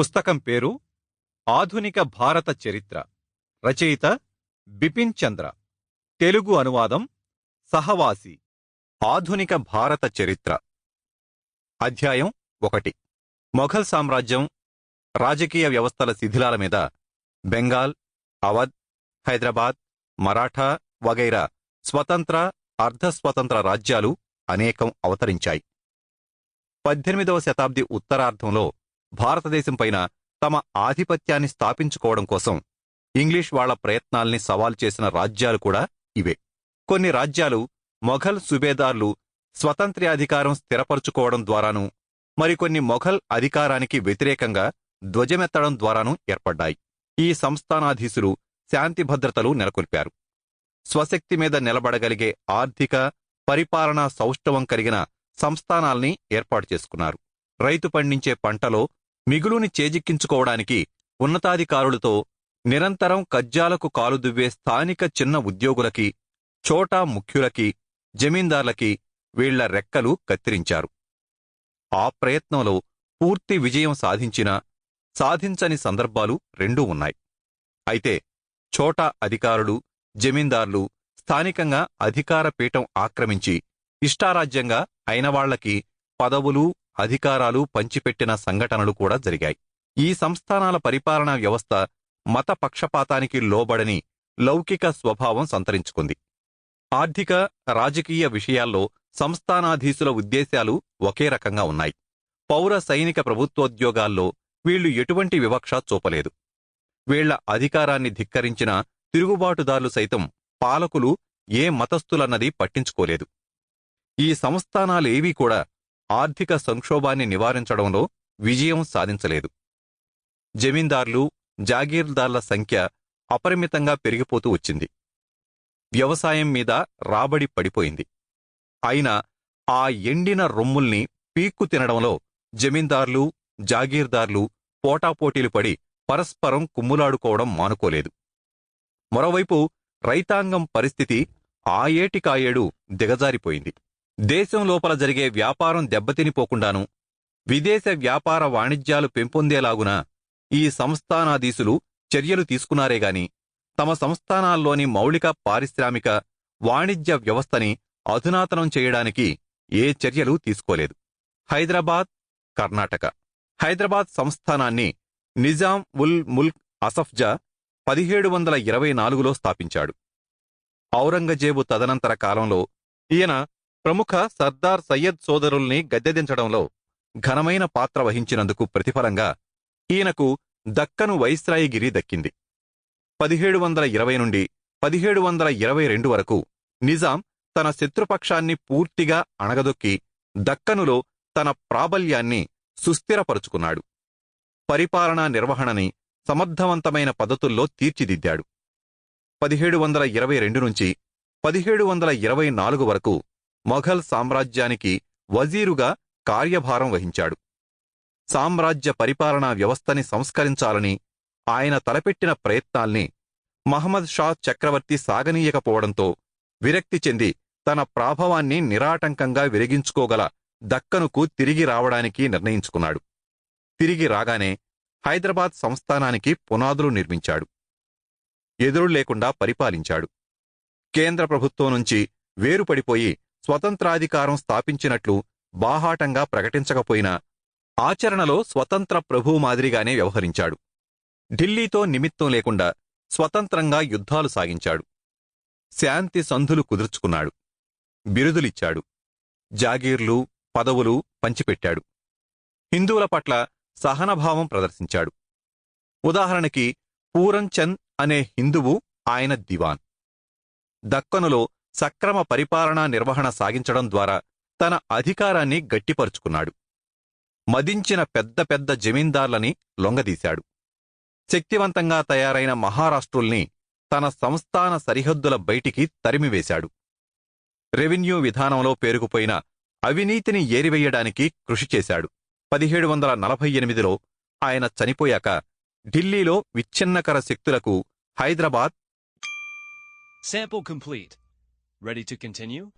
పుస్తకం పేరు ఆధునిక భారత చరిత్ర. రచయిత బిపిన్ చంద్ర. తెలుగు అనువాదం సహవాసి. ఆధునిక భారత చరిత్ర. అధ్యాయం ఒకటి. మొఘల్ సామ్రాజ్యం రాజకీయ వ్యవస్థల శిథిలాల మీద బెంగాల్ అవధ్ హైదరాబాద్ మరాఠా వగైరా స్వతంత్ర అర్ధస్వతంత్ర రాజ్యాలు అనేకం అవతరించాయి. పద్దెనిమిదవ శతాబ్ది ఉత్తరార్ధంలో భారతదేశంపైన తమ ఆధిపత్యాన్ని స్థాపించుకోవడం కోసం ఇంగ్లీష్ వాళ్ళ ప్రయత్నాల్ని సవాల్ చేసిన రాజ్యాలు కూడా ఇవే. కొన్ని రాజ్యాలు మొఘల్ సుబేదార్లు స్వతంత్ర్యాధికారం స్థిరపరుచుకోవడం ద్వారానూ మరికొన్ని మొఘల్ అధికారానికి వ్యతిరేకంగా ధ్వజమెత్తడం ద్వారానూ ఏర్పడ్డాయి. ఈ సంస్థానాధీశులు శాంతి భద్రతలు నెలకొల్పారు. స్వశక్తి మీద నిలబడగలిగే ఆర్థిక పరిపాలనా సౌష్ఠవం కలిగిన సంస్థానాల్ని ఏర్పాటు చేసుకున్నారు. రైతు పండించే పంటలో మిగులుని చేజిక్కించుకోవడానికి ఉన్నతాధికారులతో నిరంతరం కజ్జాలకు కాలుదువ్వే స్థానిక చిన్న ఉద్యోగులకి చోటా ముఖ్యులకి జమీందార్లకి వీళ్ళ రెక్కలు కత్తిరించారు. ఆ ప్రయత్నంలో పూర్తి విజయం సాధించినా సాధించని సందర్భాలు రెండూ ఉన్నాయి. అయితే చోటా అధికారులు జమీందార్లు స్థానికంగా అధికార పీఠం ఆక్రమించి ఇష్టారాజ్యంగా అయినవాళ్ళకి పదవులు అధికారాలు పంచిపెట్టిన సంఘటనలు కూడా జరిగాయి. ఈ సంస్థానాల పరిపాలనా వ్యవస్థ మత పక్షపాతానికి లోబడని లౌకిక స్వభావం సంతరించుకుంది. ఆర్థిక రాజకీయ విషయాల్లో సంస్థానాధీశుల ఉద్దేశాలు ఒకే రకంగా ఉన్నాయి. పౌర సైనిక ప్రభుత్వోద్యోగాల్లో వీళ్ళు ఎటువంటి వివక్ష చూపలేదు. వీళ్ళ అధికారాన్ని ధిక్కరించిన తిరుగుబాటుదారులు సైతం పాలకులు ఏ మతస్థులన్నది పట్టించుకోలేదు. ఈ సంస్థానాలేవీ కూడా ఆర్థిక సంక్షోభాన్ని నివారించడంలో విజయం సాధించలేదు. జమీందార్లు జాగీర్దార్ల సంఖ్య అపరిమితంగా పెరిగిపోతూ వచ్చింది. వ్యవసాయం మీద రాబడి పడిపోయింది. అయినా ఆ ఎండిన రొమ్ముల్ని పీక్కు తినడంలో జమీందార్లు జాగీర్దార్లు పోటాపోటీలు పడి పరస్పరం కుమ్ములాడుకోవడం మానుకోలేదు. మరోవైపు రైతాంగం పరిస్థితి ఆ ఏటికాయేడు దిగజారిపోయింది. దేశం లోపల జరిగే వ్యాపారం దెబ్బతినిపోకుండాను విదేశ వ్యాపార వాణిజ్యాలు పెంపొందేలాగున ఈ సంస్థానాధీశులు చర్యలు తీసుకున్నారేగాని తమ సంస్థానాల్లోని మౌలిక పారిశ్రామిక వాణిజ్య వ్యవస్థని అధునాతనం చేయడానికి ఏ చర్యలు తీసుకోలేదు. హైదరాబాద్ కర్ణాటక. హైదరాబాద్ సంస్థానాన్ని నిజాం ఉల్ ముల్క్ అసఫ్జా పదిహేడు వందల ఇరవై నాలుగులో స్థాపించాడు. ఔరంగజేబు తదనంతర కాలంలో ఈయన ప్రముఖ సర్దార్ సయ్యద్ సోదరుల్ని గద్దెదించడంలో ఘనమైన పాత్ర వహించినందుకు ప్రతిఫలంగా ఈయనకు దక్కను వైస్రాయిగిరి దక్కింది. పదిహేడు వందల ఇరవై నుండి పదిహేడు వందల ఇరవై రెండు వరకు నిజాం తన శత్రుపక్షాన్ని పూర్తిగా అణగదొక్కి దక్కనులో తన ప్రాబల్యాన్ని సుస్థిరపరుచుకున్నాడు. పరిపాలనా నిర్వహణని సమర్థవంతమైన పద్ధతుల్లో తీర్చిదిద్దాడు. పదిహేడు వందల ఇరవై రెండు నుంచి పదిహేడు వందల ఇరవై నాలుగు వరకు మొఘల్ సామ్రాజ్యానికి వజీరుగా కార్యభారం వహించాడు. సామ్రాజ్య పరిపాలనా వ్యవస్థని సంస్కరించాలని ఆయన తలపెట్టిన ప్రయత్నాల్ని మహమ్మద్ షా చక్రవర్తి సాగనీయకపోవడంతో విరక్తి చెంది తన ప్రాభవాన్ని నిరాటంకంగా విరిగించుకోగల దక్కనుకు తిరిగి రావడానికి నిర్ణయించుకున్నాడు. తిరిగి రాగానే హైదరాబాద్ సంస్థానానికి పునాదులు నిర్మించాడు. ఎదురు లేకుండా పరిపాలించాడు. కేంద్ర ప్రభుత్వం నుంచి వేరుపడిపోయి స్వతంత్రాధికారం స్థాపించినట్లు బాహాటంగా ప్రకటించకపోయినా ఆచరణలో స్వతంత్ర ప్రభువు మాదిరిగానే వ్యవహరించాడు. ఢిల్లీతో నిమిత్తం లేకుండా స్వతంత్రంగా యుద్ధాలు సాగించాడు. శాంతి సంధులు కుదుర్చుకున్నాడు. బిరుదులిచ్చాడు. జాగీర్లు పదవులు పంచిపెట్టాడు. హిందువుల పట్ల సహనభావం ప్రదర్శించాడు. ఉదాహరణకి పూరంచంద్ అనే హిందువు ఆయన దివాన్. దక్కనులో సక్రమ పరిపాలనా నిర్వహణ సాగించడం ద్వారా తన అధికారాన్ని గట్టిపరుచుకున్నాడు. మదించిన పెద్ద పెద్ద జమీందార్లని లొంగదీశాడు. శక్తివంతంగా తయారైన మహారాష్ట్రుల్ని తన సంస్థాన సరిహద్దుల బయటికి తరిమివేశాడు. రెవెన్యూ విధానంలో పేరుకుపోయిన అవినీతిని ఏరివెయ్యడానికి కృషి చేశాడు. పదిహేడు వందల నలభై ఎనిమిదిలో ఆయన చనిపోయాక ఢిల్లీలో విచ్ఛిన్నకర శక్తులకు Hyderabad Sample complete. Ready to continue?